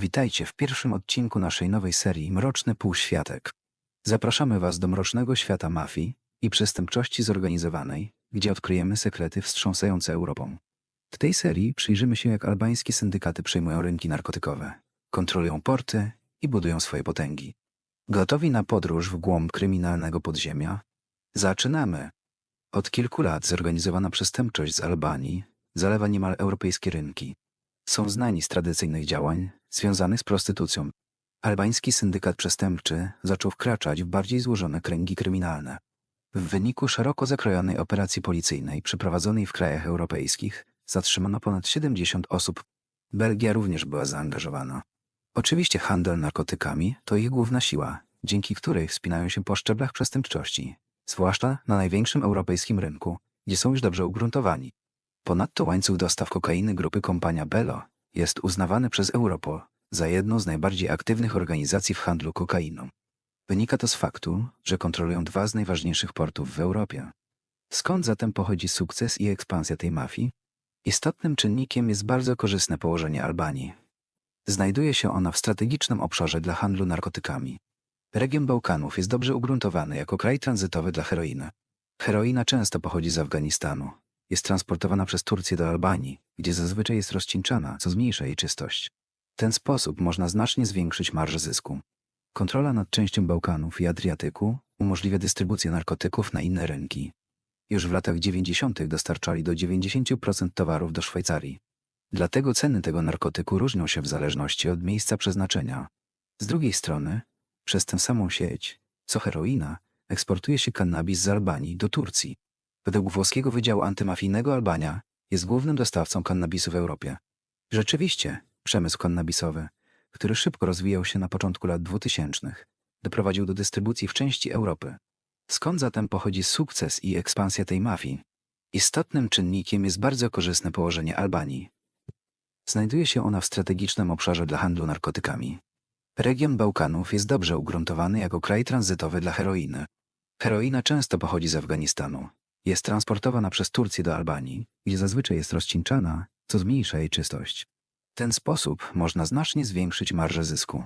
Witajcie w pierwszym odcinku naszej nowej serii Mroczny Półświatek. Zapraszamy Was do mrocznego świata mafii i przestępczości zorganizowanej, gdzie odkryjemy sekrety wstrząsające Europą. W tej serii przyjrzymy się, jak albańskie syndykaty przejmują rynki narkotykowe, kontrolują porty i budują swoje potęgi. Gotowi na podróż w głąb kryminalnego podziemia? Zaczynamy! Od kilku lat zorganizowana przestępczość z Albanii zalewa niemal europejskie rynki. Są znani z tradycyjnych działań związanych z prostytucją. Albański syndykat przestępczy zaczął wkraczać w bardziej złożone kręgi kryminalne. W wyniku szeroko zakrojonej operacji policyjnej przeprowadzonej w krajach europejskich zatrzymano ponad 70 osób. Belgia również była zaangażowana. Oczywiście handel narkotykami to ich główna siła, dzięki której wspinają się po szczeblach przestępczości, zwłaszcza na największym europejskim rynku, gdzie są już dobrze ugruntowani. Ponadto łańcuch dostaw kokainy grupy Kompania Bello jest uznawany przez Europol za jedną z najbardziej aktywnych organizacji w handlu kokainą. Wynika to z faktu, że kontrolują dwa z najważniejszych portów w Europie. Skąd zatem pochodzi sukces i ekspansja tej mafii? Istotnym czynnikiem jest bardzo korzystne położenie Albanii. Znajduje się ona w strategicznym obszarze dla handlu narkotykami. Region Bałkanów jest dobrze ugruntowany jako kraj tranzytowy dla heroiny. Heroina często pochodzi z Afganistanu. Jest transportowana przez Turcję do Albanii, gdzie zazwyczaj jest rozcieńczana, co zmniejsza jej czystość. W ten sposób można znacznie zwiększyć marżę zysku. Kontrola nad częścią Bałkanów i Adriatyku umożliwia dystrybucję narkotyków na inne rynki. Już w latach 90. dostarczali do 90% towarów do Szwajcarii. Dlatego ceny tego narkotyku różnią się w zależności od miejsca przeznaczenia. Z drugiej strony, przez tę samą sieć, co heroina, eksportuje się kannabis z Albanii do Turcji. Według włoskiego Wydziału Antymafijnego Albania jest głównym dostawcą kannabisu w Europie. Rzeczywiście, przemysł kannabisowy, który szybko rozwijał się na początku lat 2000, doprowadził do dystrybucji w części Europy. Skąd zatem pochodzi sukces i ekspansja tej mafii? Istotnym czynnikiem jest bardzo korzystne położenie Albanii. Znajduje się ona w strategicznym obszarze dla handlu narkotykami. Region Bałkanów jest dobrze ugruntowany jako kraj tranzytowy dla heroiny. Heroina często pochodzi z Afganistanu. Jest transportowana przez Turcję do Albanii, gdzie zazwyczaj jest rozcieńczana, co zmniejsza jej czystość. W ten sposób można znacznie zwiększyć marżę zysku.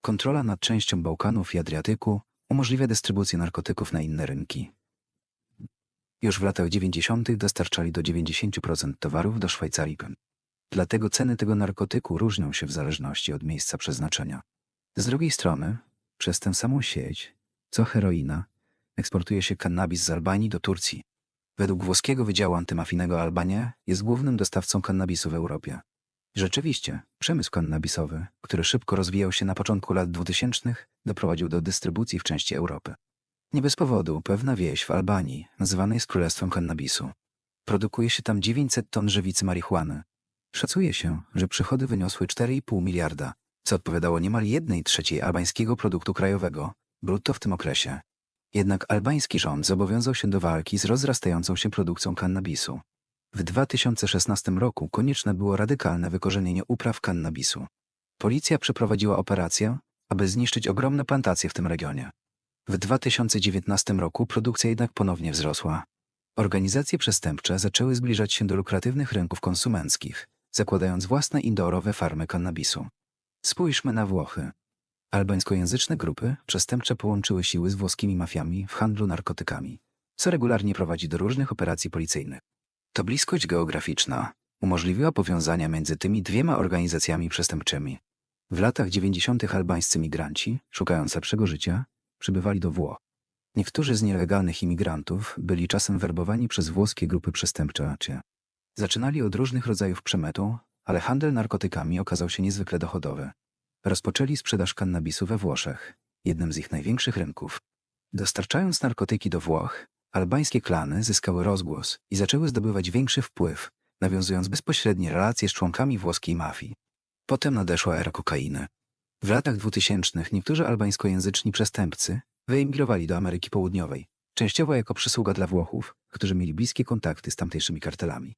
Kontrola nad częścią Bałkanów i Adriatyku umożliwia dystrybucję narkotyków na inne rynki. Już w latach 90. dostarczali do 90% towarów do Szwajcarii. Dlatego ceny tego narkotyku różnią się w zależności od miejsca przeznaczenia. Z drugiej strony, przez tę samą sieć, co heroina, eksportuje się kannabis z Albanii do Turcji. Według włoskiego Wydziału Antymafijnego Albania jest głównym dostawcą kannabisu w Europie. Rzeczywiście, przemysł kannabisowy, który szybko rozwijał się na początku lat 2000, doprowadził do dystrybucji w części Europy. Nie bez powodu pewna wieś w Albanii, nazywana jest Królestwem Kannabisu. Produkuje się tam 900 ton żywicy marihuany. Szacuje się, że przychody wyniosły 4,5 miliarda, co odpowiadało niemal 1 trzeciej albańskiego produktu krajowego, brutto w tym okresie. Jednak albański rząd zobowiązał się do walki z rozrastającą się produkcją kannabisu. W 2016 roku konieczne było radykalne wykorzenienie upraw kannabisu. Policja przeprowadziła operację, aby zniszczyć ogromne plantacje w tym regionie. W 2019 roku produkcja jednak ponownie wzrosła. Organizacje przestępcze zaczęły zbliżać się do lukratywnych rynków konsumenckich, zakładając własne indoorowe farmy kannabisu. Spójrzmy na Włochy. Albańskojęzyczne grupy przestępcze połączyły siły z włoskimi mafiami w handlu narkotykami, co regularnie prowadzi do różnych operacji policyjnych. To bliskość geograficzna umożliwiła powiązania między tymi dwiema organizacjami przestępczymi. W latach 90. albańscy migranci, szukając lepszego życia, przybywali do Włoch. Niektórzy z nielegalnych imigrantów byli czasem werbowani przez włoskie grupy przestępcze. Zaczynali od różnych rodzajów przemytu, ale handel narkotykami okazał się niezwykle dochodowy. Rozpoczęli sprzedaż kannabisu we Włoszech, jednym z ich największych rynków. Dostarczając narkotyki do Włoch, albańskie klany zyskały rozgłos i zaczęły zdobywać większy wpływ, nawiązując bezpośrednie relacje z członkami włoskiej mafii. Potem nadeszła era kokainy. W latach dwutysięcznych niektórzy albańskojęzyczni przestępcy wyemigrowali do Ameryki Południowej, częściowo jako przysługa dla Włochów, którzy mieli bliskie kontakty z tamtejszymi kartelami.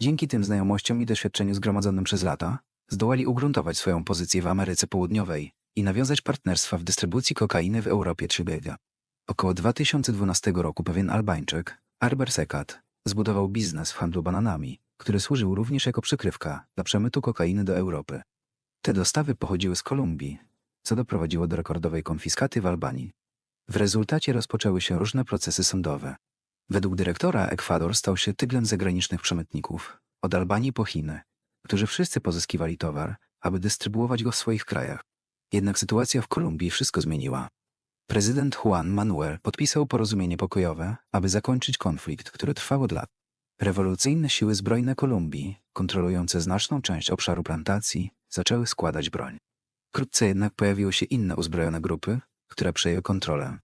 Dzięki tym znajomościom i doświadczeniu zgromadzonym przez lata, zdołali ugruntować swoją pozycję w Ameryce Południowej i nawiązać partnerstwa w dystrybucji kokainy w Europie Belgii. Około 2012 roku pewien Albańczyk, Arber Sekat, zbudował biznes w handlu bananami, który służył również jako przykrywka dla przemytu kokainy do Europy. Te dostawy pochodziły z Kolumbii, co doprowadziło do rekordowej konfiskaty w Albanii. W rezultacie rozpoczęły się różne procesy sądowe. Według dyrektora Ekwador stał się tyglem zagranicznych przemytników, od Albanii po Chiny, którzy wszyscy pozyskiwali towar, aby dystrybuować go w swoich krajach. Jednak sytuacja w Kolumbii wszystko zmieniła. Prezydent Juan Manuel podpisał porozumienie pokojowe, aby zakończyć konflikt, który trwał od lat. Rewolucyjne siły zbrojne Kolumbii, kontrolujące znaczną część obszaru plantacji, zaczęły składać broń. Wkrótce jednak pojawiły się inne uzbrojone grupy, które przejęły kontrolę.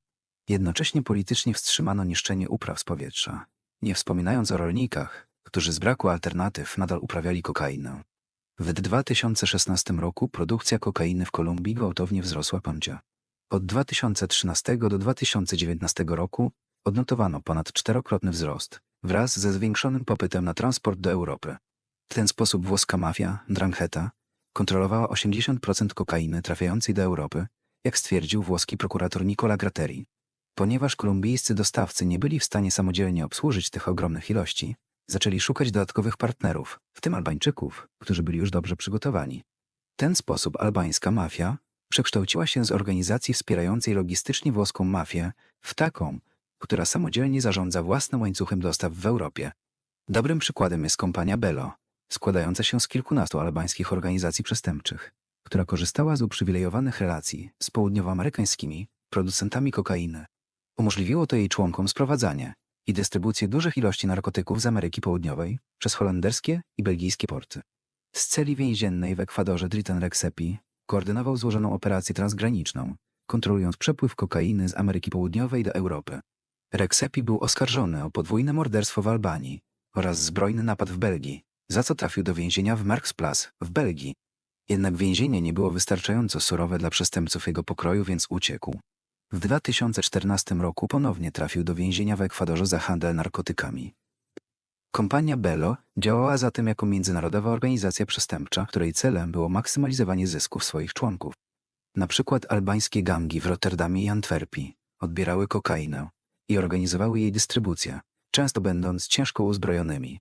Jednocześnie politycznie wstrzymano niszczenie upraw z powietrza, nie wspominając o rolnikach, którzy z braku alternatyw nadal uprawiali kokainę. W 2016 roku produkcja kokainy w Kolumbii gwałtownie wzrosła pącia. Od 2013 do 2019 roku odnotowano ponad czterokrotny wzrost, wraz ze zwiększonym popytem na transport do Europy. W ten sposób włoska mafia, Drangheta, kontrolowała 80% kokainy trafiającej do Europy, jak stwierdził włoski prokurator Nicola Gratteri. Ponieważ kolumbijscy dostawcy nie byli w stanie samodzielnie obsłużyć tych ogromnych ilości, zaczęli szukać dodatkowych partnerów, w tym Albańczyków, którzy byli już dobrze przygotowani. W ten sposób albańska mafia przekształciła się z organizacji wspierającej logistycznie włoską mafię w taką, która samodzielnie zarządza własnym łańcuchem dostaw w Europie. Dobrym przykładem jest kompania Bello, składająca się z kilkunastu albańskich organizacji przestępczych, która korzystała z uprzywilejowanych relacji z południowoamerykańskimi producentami kokainy. Umożliwiło to jej członkom sprowadzanie i dystrybucję dużych ilości narkotyków z Ameryki Południowej przez holenderskie i belgijskie porty. Z celi więziennej w Ekwadorze Dritten Rexepi koordynował złożoną operację transgraniczną, kontrolując przepływ kokainy z Ameryki Południowej do Europy. Rexepi był oskarżony o podwójne morderstwo w Albanii oraz zbrojny napad w Belgii, za co trafił do więzienia w Marktplas w Belgii. Jednak więzienie nie było wystarczająco surowe dla przestępców jego pokroju, więc uciekł. W 2014 roku ponownie trafił do więzienia w Ekwadorze za handel narkotykami. Kompania Bello działała zatem jako międzynarodowa organizacja przestępcza, której celem było maksymalizowanie zysków swoich członków. Na przykład albańskie gangi w Rotterdamie i Antwerpii odbierały kokainę i organizowały jej dystrybucję, często będąc ciężko uzbrojonymi.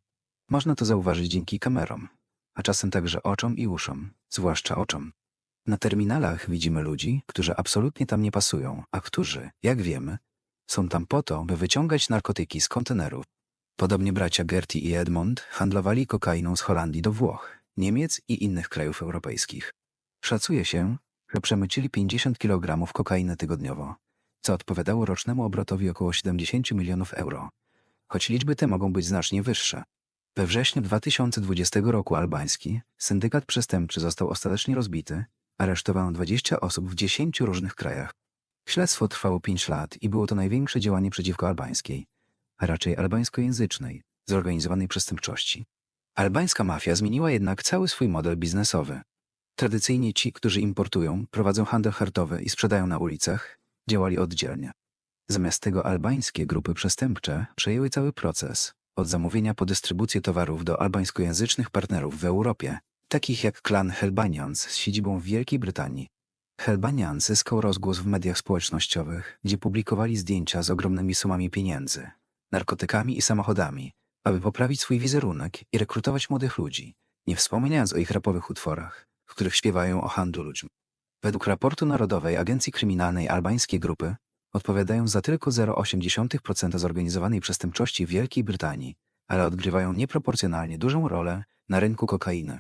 Można to zauważyć dzięki kamerom, a czasem także oczom i uszom, zwłaszcza oczom. Na terminalach widzimy ludzi, którzy absolutnie tam nie pasują, a którzy, jak wiemy, są tam po to, by wyciągać narkotyki z kontenerów. Podobnie bracia Gertie i Edmond handlowali kokainą z Holandii do Włoch, Niemiec i innych krajów europejskich. Szacuje się, że przemycili 50 kg kokainy tygodniowo, co odpowiadało rocznemu obrotowi około 70 milionów euro, choć liczby te mogą być znacznie wyższe. We wrześniu 2020 roku albański syndykat przestępczy został ostatecznie rozbity, aresztowano 20 osób w 10 różnych krajach. Śledztwo trwało 5 lat i było to największe działanie przeciwko albańskiej, a raczej albańskojęzycznej, zorganizowanej przestępczości. Albańska mafia zmieniła jednak cały swój model biznesowy. Tradycyjnie ci, którzy importują, prowadzą handel hartowy i sprzedają na ulicach, działali oddzielnie. Zamiast tego albańskie grupy przestępcze przejęły cały proces, od zamówienia po dystrybucję towarów do albańskojęzycznych partnerów w Europie, takich jak klan Helbanians z siedzibą w Wielkiej Brytanii. Helbanian zyskał rozgłos w mediach społecznościowych, gdzie publikowali zdjęcia z ogromnymi sumami pieniędzy, narkotykami i samochodami, aby poprawić swój wizerunek i rekrutować młodych ludzi, nie wspominając o ich rapowych utworach, w których śpiewają o handlu ludźmi. Według raportu Narodowej Agencji Kryminalnej albańskie grupy odpowiadają za tylko 0,8% zorganizowanej przestępczości w Wielkiej Brytanii, ale odgrywają nieproporcjonalnie dużą rolę na rynku kokainy.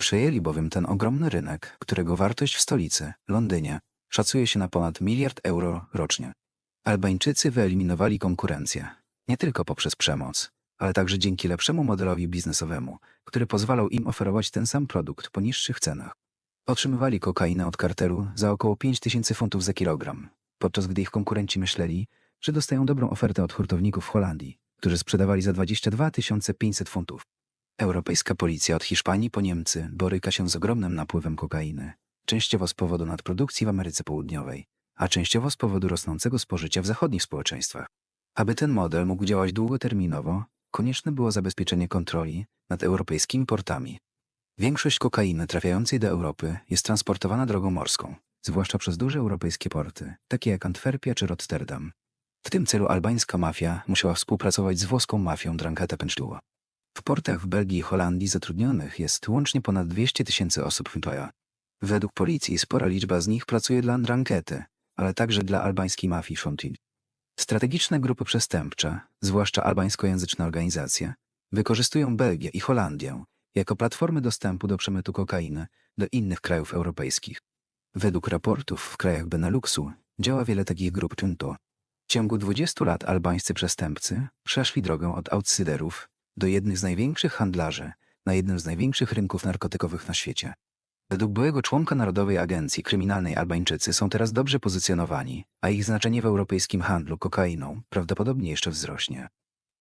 Przejęli bowiem ten ogromny rynek, którego wartość w stolicy, Londynie, szacuje się na ponad miliard euro rocznie. Albańczycy wyeliminowali konkurencję, nie tylko poprzez przemoc, ale także dzięki lepszemu modelowi biznesowemu, który pozwalał im oferować ten sam produkt po niższych cenach. Otrzymywali kokainę od kartelu za około 5000 funtów za kilogram, podczas gdy ich konkurenci myśleli, że dostają dobrą ofertę od hurtowników w Holandii, którzy sprzedawali za 22 500 funtów. Europejska policja od Hiszpanii po Niemcy boryka się z ogromnym napływem kokainy, częściowo z powodu nadprodukcji w Ameryce Południowej, a częściowo z powodu rosnącego spożycia w zachodnich społeczeństwach. Aby ten model mógł działać długoterminowo, konieczne było zabezpieczenie kontroli nad europejskimi portami. Większość kokainy trafiającej do Europy jest transportowana drogą morską, zwłaszcza przez duże europejskie porty, takie jak Antwerpia czy Rotterdam. W tym celu albańska mafia musiała współpracować z włoską mafią Drangheta Pęcztuła. W portach w Belgii i Holandii zatrudnionych jest łącznie ponad 200 tysięcy osób Mtoja. Według policji spora liczba z nich pracuje dla Ndranghety, ale także dla albańskiej mafii Shontil. Strategiczne grupy przestępcze, zwłaszcza albańskojęzyczne organizacje, wykorzystują Belgię i Holandię jako platformy dostępu do przemytu kokainy do innych krajów europejskich. Według raportów w krajach Beneluxu działa wiele takich grup czynto. W ciągu 20 lat albańscy przestępcy przeszli drogę od outsiderów do jednych z największych handlarzy na jednym z największych rynków narkotykowych na świecie. Według byłego członka Narodowej Agencji Kryminalnej Albańczycy są teraz dobrze pozycjonowani, a ich znaczenie w europejskim handlu kokainą prawdopodobnie jeszcze wzrośnie.